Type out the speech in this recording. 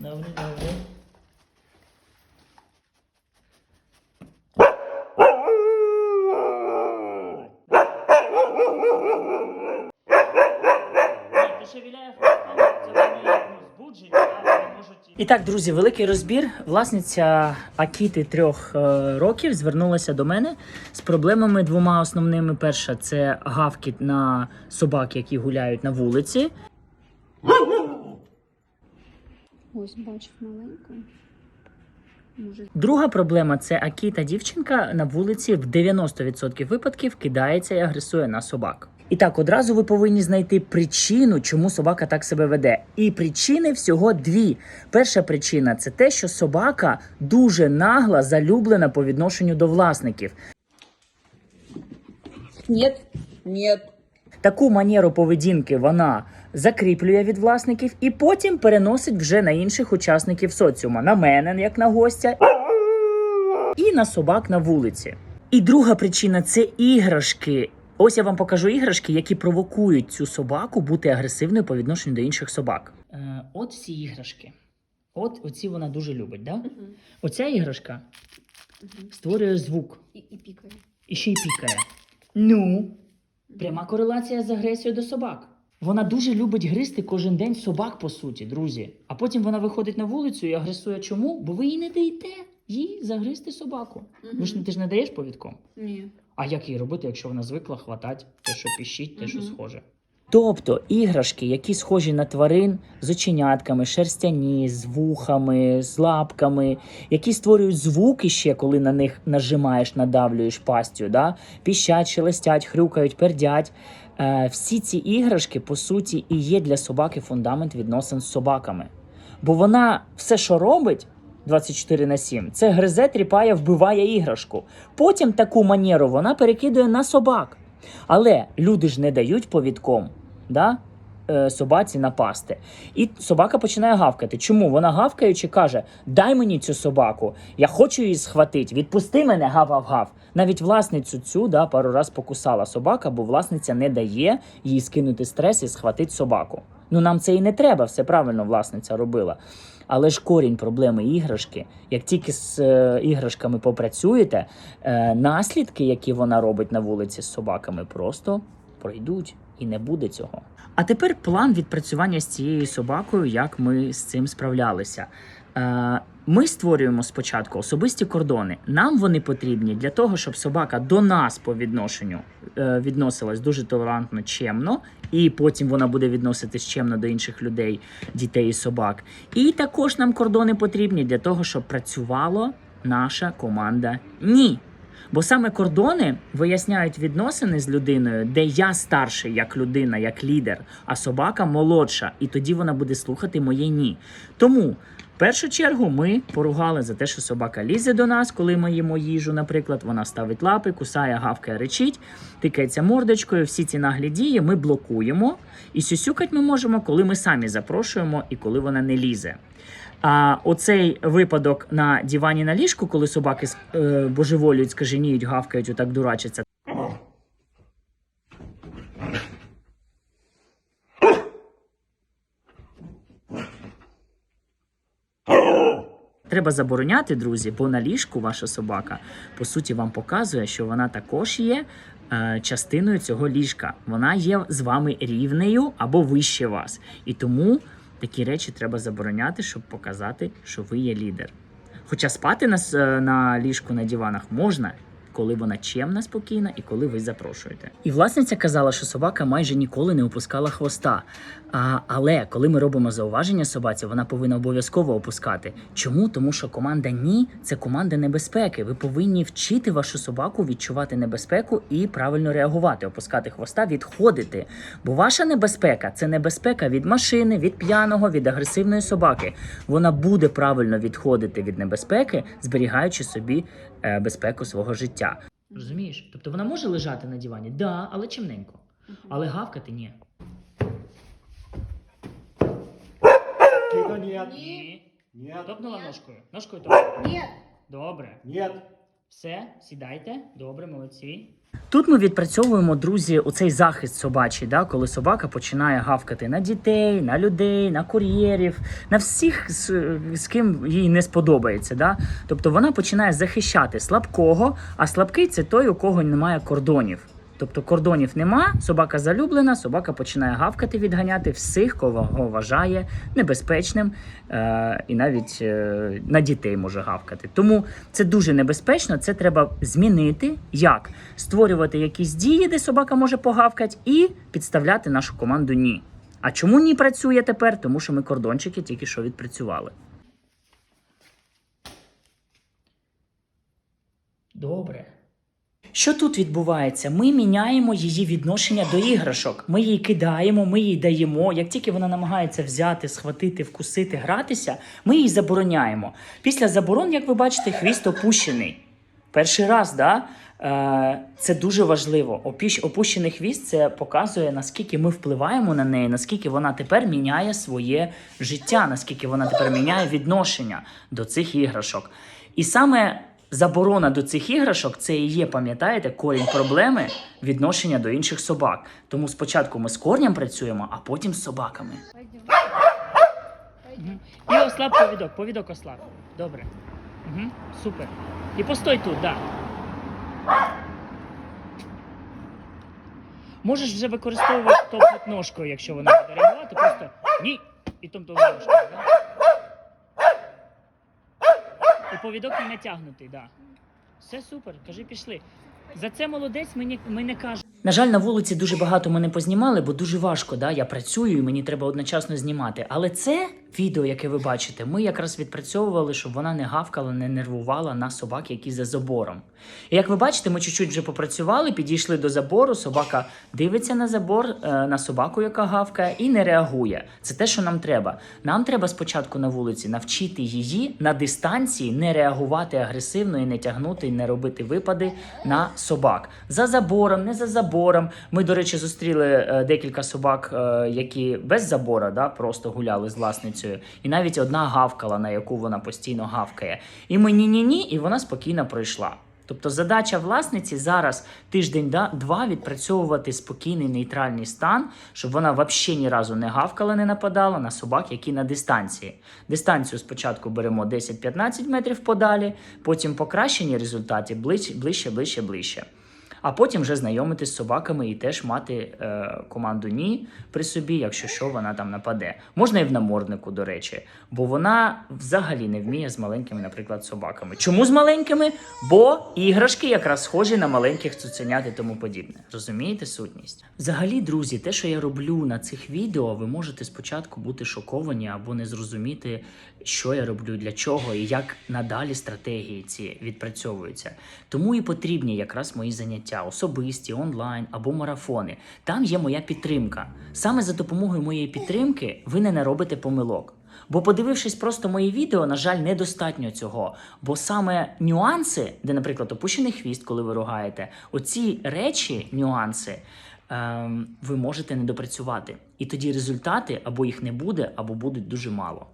Добре, добре. Ну, збуджені, а можуть... І так, друзі, великий розбір. Власниця Акіти трьох е, років звернулася до мене з проблемами двома основними. Перша це гавкіт на собак, які гуляють на вулиці. Ось бачив маленьку. Може, Друга проблема це Акіта дівчинка на вулиці в 90% випадків кидається і агресує на собак. І так, одразу ви повинні знайти причину, чому собака так себе веде. І причини всього дві. Перша причина це те, що собака дуже нагла, залюблена по відношенню до власників. Нет, нет. Таку манеру поведінки вона закріплює від власників і потім переносить вже на інших учасників соціума, на мене, як на гостя, і на собак на вулиці. І друга причина це іграшки. Ось я вам покажу іграшки, які провокують цю собаку бути агресивною по відношенню до інших собак. Е, от всі іграшки. От оці вона дуже любить, да? Оця іграшка створює звук І, і пікає. і ще й пікає. Ну, пряма корелація з агресією до собак. Вона дуже любить гризти кожен день собак, по суті, друзі. А потім вона виходить на вулицю і агресує. Чому? Бо ви їй не даєте їй загризти собаку. Ви ж ти ж не даєш повідком. Ні. А як їй робити, якщо вона звикла хватати те, що піщить, те, що схоже? Тобто іграшки, які схожі на тварин з оченятками, шерстяні, з вухами, з лапками, які створюють звуки ще, коли на них нажимаєш, надавлюєш пастю, да? піщать, шелестять, хрюкають, пердять. Е, всі ці іграшки, по суті, і є для собаки фундамент відносин з собаками. Бо вона все, що робить. 24 на 7. Це гризе, тріпає, вбиває іграшку. Потім таку манеру вона перекидує на собак. Але люди ж не дають повідком да? е, собаці напасти. І собака починає гавкати. Чому? Вона гавкаючи каже: Дай мені цю собаку, я хочу її схватити, відпусти мене, гав-гав-гав. Навіть власницю цю да, пару раз покусала собака, бо власниця не дає їй скинути стрес і схватити собаку. Ну нам це і не треба, все правильно власниця робила. Але ж корінь проблеми іграшки, як тільки з е, іграшками попрацюєте, е, наслідки, які вона робить на вулиці з собаками, просто пройдуть і не буде цього. А тепер план відпрацювання з цією собакою, як ми з цим справлялися. Е, Ми створюємо спочатку особисті кордони. Нам вони потрібні для того, щоб собака до нас по відношенню е, відносилась дуже толерантно, чемно, і потім вона буде відноситись чемно до інших людей, дітей і собак. І також нам кордони потрібні для того, щоб працювала наша команда ні. Бо саме кордони виясняють відносини з людиною, де я старший як людина, як лідер, а собака молодша, і тоді вона буде слухати моє ні. Тому. Першу чергу ми поругали за те, що собака лізе до нас, коли ми їмо їжу, наприклад, вона ставить лапи, кусає, гавкає, речить, тикається мордочкою. Всі ці наглі дії ми блокуємо. І сюсюкать ми можемо, коли ми самі запрошуємо і коли вона не лізе. А оцей випадок на дивані на ліжку, коли собаки е, божеволюють, скаженіють, гавкають, отак дурачаться. Треба забороняти, друзі, бо на ліжку ваша собака по суті вам показує, що вона також є е, частиною цього ліжка. Вона є з вами рівнею або вище вас. І тому такі речі треба забороняти, щоб показати, що ви є лідер. Хоча спати на, е, на ліжку на диванах можна, коли вона чемна, спокійна і коли ви запрошуєте. І власниця казала, що собака майже ніколи не опускала хвоста. А, але коли ми робимо зауваження собаці, вона повинна обов'язково опускати. Чому? Тому що команда ні це команда небезпеки. Ви повинні вчити вашу собаку відчувати небезпеку і правильно реагувати, опускати хвоста, відходити. Бо ваша небезпека це небезпека від машини, від п'яного, від агресивної собаки. Вона буде правильно відходити від небезпеки, зберігаючи собі е, безпеку свого життя. Розумієш? Тобто вона може лежати на дивані, да, але чимненько. Але гавкати ні. Нет. Ні. Нет. Топнула ножкою. Ножкою топнула. Нет. Добре. Нет. Все, сідайте. Добре, молодці. Тут ми відпрацьовуємо, друзі, оцей захист собачий, да, коли собака починає гавкати на дітей, на людей, на кур'єрів, на всіх, з, з ким їй не сподобається. Да? Тобто вона починає захищати слабкого, а слабкий це той, у кого немає кордонів. Тобто кордонів нема, собака залюблена, собака починає гавкати, відганяти всіх, кого вважає небезпечним, е- і навіть е- на дітей може гавкати. Тому це дуже небезпечно. Це треба змінити. Як створювати якісь дії, де собака може погавкати, і підставляти нашу команду ні. А чому ні працює тепер? Тому що ми кордончики тільки що відпрацювали. Добре. Що тут відбувається? Ми міняємо її відношення до іграшок. Ми їй кидаємо, ми їй даємо. Як тільки вона намагається взяти, схватити, вкусити, гратися, ми їй забороняємо. Після заборон, як ви бачите, хвіст опущений. Перший раз, да? Е, це дуже важливо. Опущений хвіст це показує, наскільки ми впливаємо на неї, наскільки вона тепер міняє своє життя, наскільки вона тепер міняє відношення до цих іграшок. І саме заборона до цих іграшок це і є, пам'ятаєте, корінь проблеми відношення до інших собак. Тому спочатку ми з корнем працюємо, а потім з собаками. І ослаб повідок, повідок ослаб. Добре. Угу. Супер. І постой тут, так. Да. Можеш вже використовувати топнуть ножкою, якщо вона буде реагувати, просто ні. І топнув ножкою, да? І повідок не натягнутий, так. Да. Все супер, кажи, пішли. За це молодець, мені ми не кажемо. На жаль, на вулиці дуже багато ми не познімали, бо дуже важко. Да? Я працюю і мені треба одночасно знімати. Але це відео, яке ви бачите, ми якраз відпрацьовували, щоб вона не гавкала, не нервувала на собак, які за забором. І як ви бачите, ми чуть-чуть вже попрацювали, підійшли до забору. Собака дивиться на забор, е, на собаку, яка гавкає, і не реагує. Це те, що нам треба. Нам треба спочатку на вулиці навчити її на дистанції не реагувати агресивно і не тягнути, і не робити випади на собак. За забором, не за забором. Ми, до речі, зустріли е, декілька собак, е, які без забора, да, просто гуляли з власницею, і навіть одна гавкала, на яку вона постійно гавкає. І ми ні-ні-ні, і вона спокійно пройшла. Тобто задача власниці зараз тиждень-два відпрацьовувати спокійний нейтральний стан, щоб вона взагалі ні разу не гавкала, не нападала на собак, які на дистанції. Дистанцію спочатку беремо 10-15 метрів подалі, потім покращені результати ближче, ближче, ближче, ближче. А потім вже знайомитись з собаками і теж мати е, команду ні при собі, якщо що вона там нападе. Можна і в наморднику, до речі, бо вона взагалі не вміє з маленькими, наприклад, собаками. Чому з маленькими? Бо іграшки якраз схожі на маленьких цуценят і тому подібне. Розумієте сутність? Взагалі, друзі, те, що я роблю на цих відео, ви можете спочатку бути шоковані або не зрозуміти, що я роблю, для чого і як надалі стратегії ці відпрацьовуються. Тому і потрібні якраз мої заняття, особисті, онлайн або марафони. Там є моя підтримка. Саме за допомогою моєї підтримки ви не наробите помилок. Бо подивившись просто мої відео, на жаль, недостатньо цього. Бо саме нюанси, де, наприклад, опущений хвіст, коли ви ругаєте, оці речі, нюанси, ем, ви можете не допрацювати. І тоді результати або їх не буде, або будуть дуже мало.